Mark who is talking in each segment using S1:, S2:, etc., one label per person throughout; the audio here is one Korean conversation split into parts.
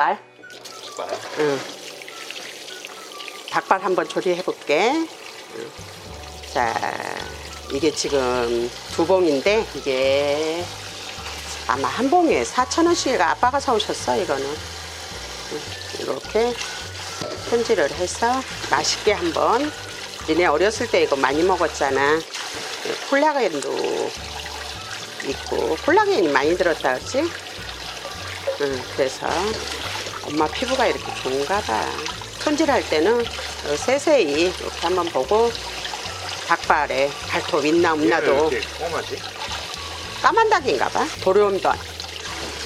S1: 닭발.
S2: 봐.
S1: 응. 닭발 한번 조리해 볼게. 자, 이게 지금 두 봉인데 이게 아마 한 봉에 4천 원씩 아빠가 사오셨어 이거는. 응, 이렇게 손질을 해서 맛있게 한번. 니네 어렸을 때 이거 많이 먹었잖아. 콜라겐도 있고 콜라겐이 많이 들었다 그랬지? 응, 그래서 엄마 피부가 이렇게 좋은가 봐. 손질할 때는 어, 세세히 이렇게 한번 보고 닭발에 발톱 있나 없나도
S2: 꼼하지?
S1: 까만 닭인가 봐. 도려움돈.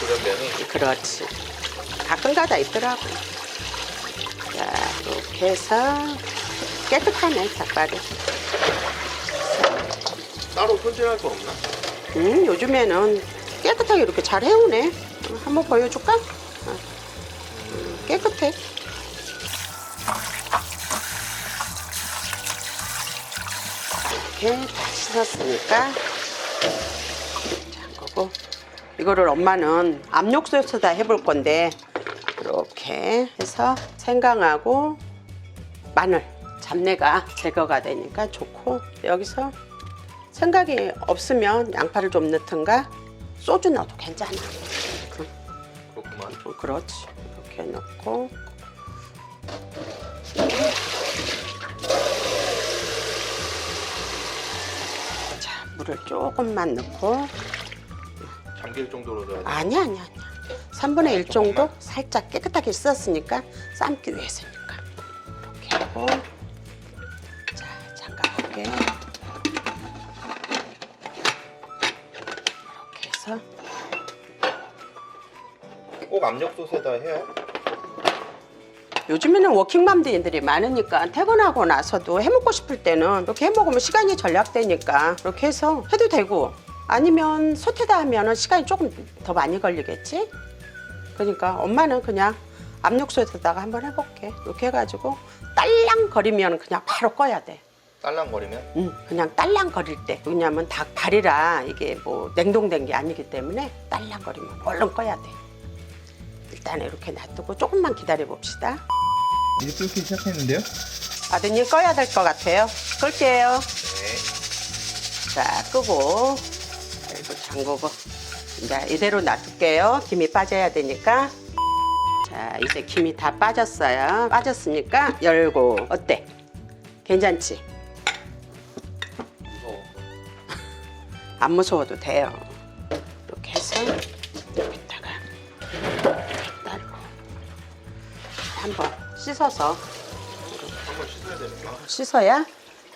S2: 도련변이
S1: 그렇지. 가끔가다 있더라고. 자, 이렇게 해서 깨끗하네, 닭발이.
S2: 따로 손질할 거 없나?
S1: 음, 요즘에는 깨끗하게 이렇게 잘 해오네. 어, 한번 보여줄까? 씻었으니까. 자, 그거. 이거를 엄마는 압력솥에다 해볼 건데, 이렇게 해서 생강하고 마늘, 잡내가 제거가 되니까 좋고, 여기서 생각이 없으면 양파를 좀 넣든가 소주 넣어도 괜찮아. 그,
S2: 그렇구만.
S1: 어, 그렇지. 이렇게 넣고 물을 조금만 넣고
S2: 잠길 정도로 넣어야 돼.
S1: 아니야 아니야 아니야. 3분의 1 정도 살짝 깨끗하게 씻었으니까 삶기 위해서니까 이렇게 하고 자 잠가볼게 이렇게 해서
S2: 꼭 압력솥에다 해요?
S1: 요즘에는 워킹맘들이 많으니까 퇴근하고 나서도 해먹고 싶을 때는 이렇게 해먹으면 시간이 절약되니까 이렇게 해서 해도 되고 아니면 솥에다 하면 시간이 조금 더 많이 걸리겠지? 그러니까 엄마는 그냥 압력솥에다가 한번 해볼게. 이렇게 해가지고 딸랑거리면 그냥 바로 꺼야 돼.
S2: 딸랑거리면?
S1: 응, 그냥 딸랑거릴 때. 왜냐면 닭 발이라 이게 뭐 냉동된 게 아니기 때문에 딸랑거리면 얼른 꺼야 돼. 일단 이렇게 놔두고 조금만 기다려 봅시다.
S2: 이제 끓기 시작했는데요?
S1: 아드님 꺼야 될 것 같아요. 끌게요.
S2: 네.
S1: 자, 끄고. 그리고 잠그고. 이제 이대로 놔둘게요. 김이 빠져야 되니까. 자, 이제 김이 다 빠졌어요. 빠졌으니까 열고. 어때? 괜찮지?
S2: 무서워.
S1: 안 무서워도 돼요. 이렇게 해서 여기다 한번 씻어서
S2: 한번 씻어야 되는구나.
S1: 씻어야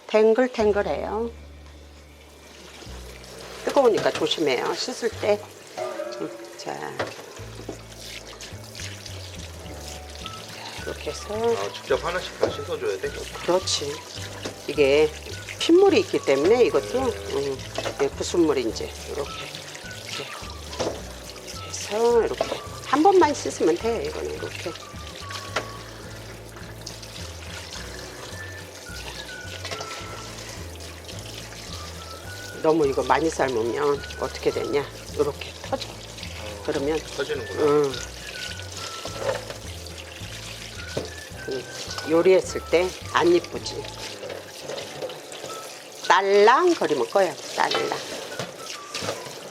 S1: 탱글탱글해요. 뜨거우니까 조심해요. 씻을 때. 음, 자. 자, 이렇게 해서
S2: 아, 직접 하나씩 다 씻어줘야 돼?
S1: 그렇지. 이게 핏물이 있기 때문에 이것도 음, 이게 무슨 물인지 이렇게 이렇게 해서 이렇게 한 번만 씻으면 돼. 이거는 이렇게. 너무 이거 많이 삶으면 어떻게 되냐? 이렇게 터져. 그러면
S2: 터지는구나.
S1: 음. 음, 요리했을 때 안 이쁘지. 딸랑 거리면 꺼야 돼, 딸랑.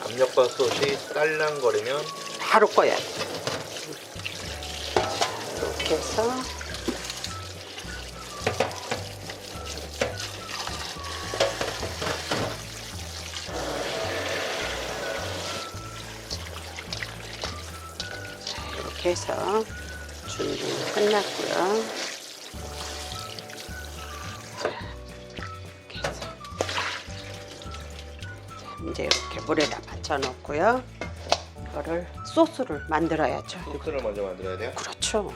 S2: 압력밥솥이 딸랑거리면
S1: 바로 꺼야 돼. 이렇게 해서 이렇게 해서 준비는 끝났고요. 이렇게 해서 이제 이렇게 물에다 받쳐 놓고요. 이거를 소스를 만들어야죠.
S2: 소스를 먼저 만들어야 돼요?
S1: 그렇죠.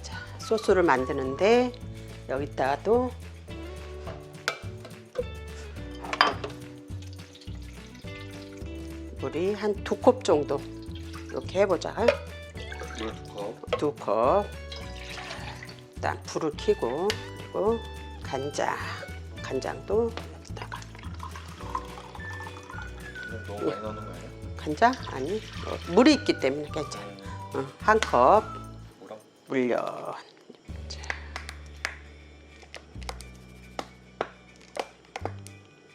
S1: 자, 소스를 만드는데 여기다가도 물이 한 두 컵 정도 이렇게 해보자.
S2: 물두 컵.
S1: 두 컵. 일단 불을 켜고 그리고 간장, 간장도 여기다가
S2: 너무 많이 넣는 거 아니야?
S1: 간장 아니 어, 물이 있기 때문에 괜찮아. 어, 한컵
S2: 뭐랑?
S1: 물엿. 자.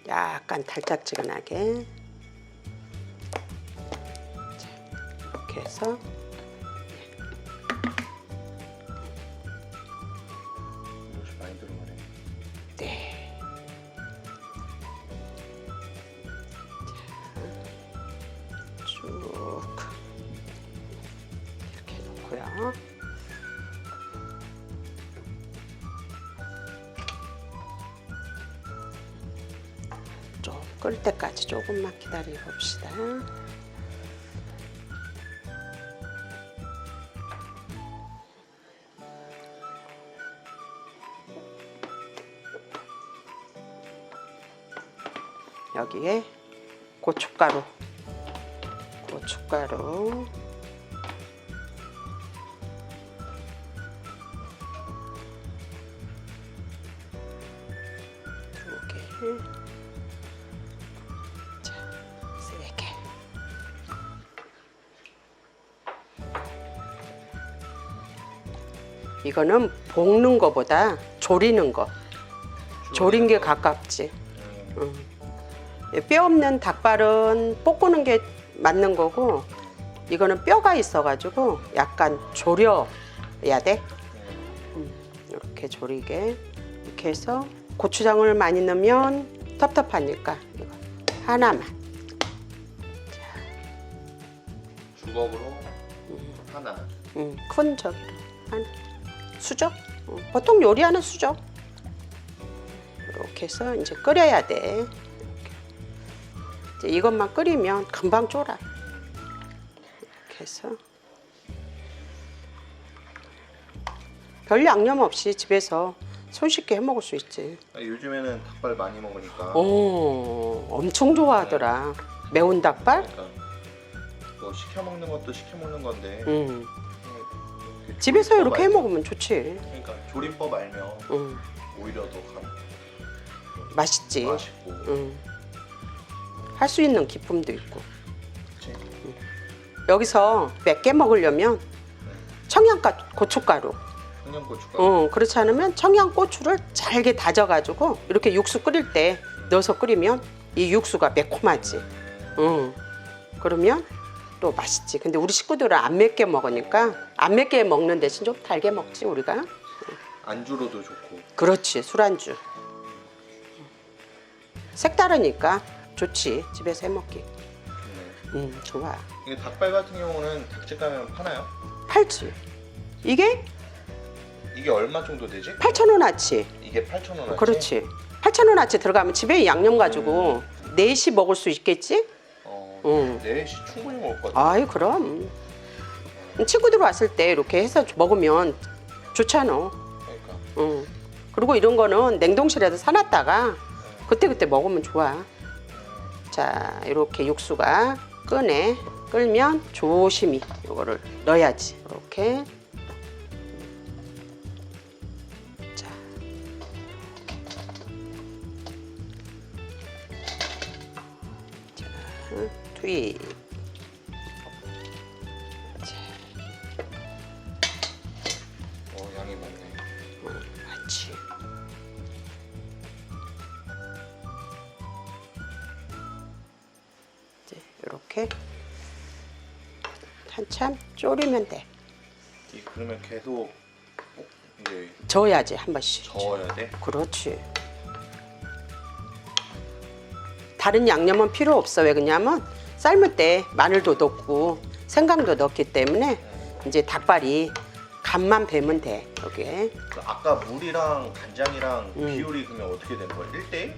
S1: 약간 달짝지근하게. 이렇게 해서
S2: 이것이 많이 들어가네.
S1: 네. 자, 쭉 이렇게 놓고요. 좀 끓을 때까지 조금만 기다려 봅시다. 여기에 고춧가루, 고춧가루, 두 개, 자, 세 개. 이거는 볶는 거보다 조리는 거, 조린 게 가깝지.
S2: 음,
S1: 예, 뼈 없는 닭발은 볶는 게 맞는 거고 이거는 뼈가 있어가지고 약간 졸여야 돼. 음, 이렇게 조리게 이렇게 해서 고추장을 많이 넣으면 텁텁하니까 이거 하나만.
S2: 주걱으로 하나.
S1: 음, 큰 저기로 하나. 수저. 어, 보통 요리하는 수저. 이렇게 해서 이제 끓여야 돼. 이제 이것만 끓이면 금방 쫄아. 이렇게 해서 별 양념 없이 집에서 손쉽게 해 먹을 수 있지.
S2: 아, 요즘에는 닭발 많이 먹으니까.
S1: 오, 엄청 좋아하더라. 매운 닭발?
S2: 그러니까 뭐 시켜 먹는 것도 시켜 먹는 건데.
S1: 음.
S2: 이렇게
S1: 집에서
S2: 조리법
S1: 이렇게 해
S2: 알면-
S1: 먹으면 좋지.
S2: 그러니까 조리법 알면
S1: 음,
S2: 오히려 더 감,
S1: 맛있지.
S2: 맛있고.
S1: 음. 할 수 있는 기쁨도 있고.
S2: 그치?
S1: 여기서 몇개 먹으려면 청양가 고춧가루.
S2: 청양고추가.
S1: 어, 그렇지 않으면 청양 고추를 잘게 다져가지고 이렇게 육수 끓일 때 넣어서 끓이면 이 육수가 매콤하지. 응. 그러면 또 맛있지. 근데 우리 식구들은 안 맵게 먹으니까 안 맵게 먹는 대신 좀 달게 먹지 우리가.
S2: 안주로도 좋고.
S1: 그렇지 술안주. 색다르니까 좋지 집에서 해 먹기.
S2: 좋네.
S1: 음 좋아.
S2: 이게 닭발 같은 경우는 닭집 가면 파나요?
S1: 팔지. 이게
S2: 이게 얼마 정도 되지?
S1: 8천 원어치.
S2: 이게 8,000원.
S1: 그렇지. 8천 원어치 들어가면 집에 양념 가지고 넷이 먹을 수 있겠지?
S2: 어.
S1: 응.
S2: 넷이 충분히 먹을 것 같아.
S1: 아이 그럼. 친구들 왔을 때 이렇게 해서 먹으면 좋잖아.
S2: 그러니까.
S1: 응. 그리고 이런 거는 냉동실에다 사놨다가 그때 그때 먹으면 좋아. 자, 이렇게 육수가 끄네. 끓면 조심히 이거를 넣어야지. 이렇게. 자. 자, 투입. 이렇게 한참 졸이면 돼.
S2: 이 그러면 계속 어, 이제
S1: 저어야지 한 번씩.
S2: 저어야 돼.
S1: 그렇지. 다른 양념은 필요 없어. 왜 그러냐면 삶을 때 마늘도 넣고 생강도 넣기 때문에 이제 닭발이 간만 배면 돼. 여기에.
S2: 그 아까 물이랑 간장이랑
S1: 음.
S2: 비율이 그러면 어떻게 되는 거야? 1대1?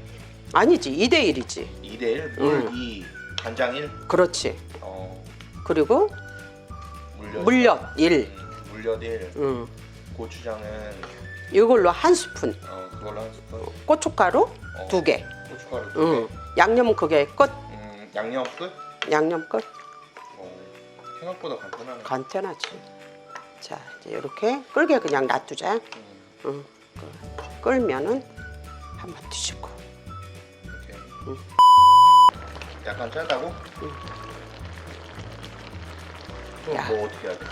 S1: 아니지. 2대 1이지.
S2: 2대1? 물
S1: 음.
S2: 2, 간장 1?
S1: 그렇지.
S2: 어,
S1: 그리고
S2: 물엿
S1: 물엿 1.
S2: 음, 물엿 1,
S1: 응.
S2: 고추장은
S1: 이걸로 한 스푼.
S2: 어, 그걸로 한 스푼
S1: 고춧가루
S2: 어,
S1: 두 개.
S2: 고춧가루 두
S1: 응.
S2: 개
S1: 양념은 그게 끝.
S2: 음, 양념 끝?
S1: 양념 끝.
S2: 어, 생각보다 간편하네
S1: 간편하지. 자, 이제 이렇게 끓게 그냥 놔두자.
S2: 음,
S1: 응. 그- 끓면은 한번 뒤집
S2: 약간 짜다고? 그럼
S1: 야.
S2: 뭐 어떻게 해야 돼?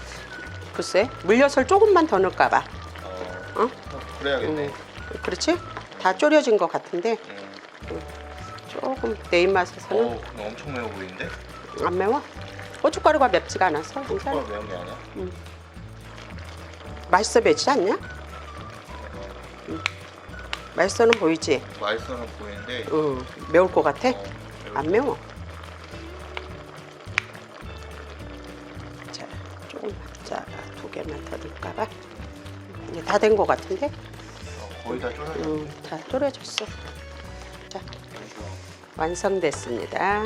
S1: 글쎄 물엿을 조금만 더 넣을까 봐.
S2: 어,
S1: 어?
S2: 그래야겠네.
S1: 음, 그렇지? 다 졸여진 것 같은데
S2: 음.
S1: 조금 내 입맛에서는
S2: 어우, 근데 엄청 매워 보이는데?
S1: 안 매워. 고춧가루가 맵지가 않아서 괜찮아.
S2: 매운 게 아니야?
S1: 맛있어 보이지 않냐? 음. 맛있어는 보이지?
S2: 맛있어는 보이는데
S1: 응. 매울 것 같아?
S2: 어.
S1: 안 매워. 자, 조금만 자, 두 개만 더 넣을까 봐. 이제 다 된 것 같은데?
S2: 어, 거의 다 졸여져.
S1: 응, 다 졸여졌어. 자, 완성됐습니다.